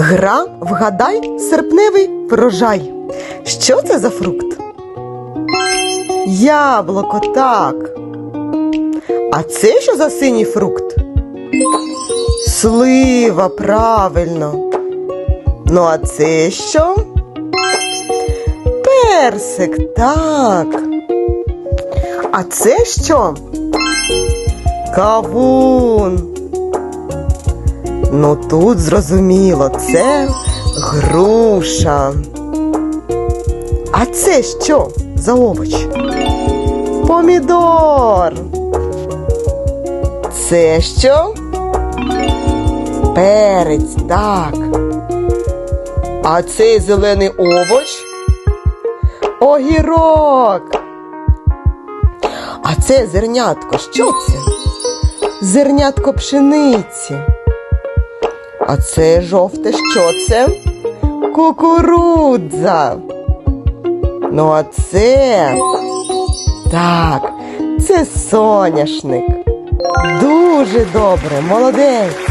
Гра вгадай серпневий врожай. Що це за фрукт? Яблуко, так. А це що за синій фрукт? Слива, правильно. Ну, а це що? Персик, так. А це що? Кавун. Ну тут зрозуміло, це груша. А це що за овоч? Помідор. Це що? Перець, так. А цей зелений овоч? Огірок. А це зернятко, що це? Зернятко пшениці. А це жовте, що це? Кукурудза. Ну, а це. Так, це соняшник. Дуже добре, молодець.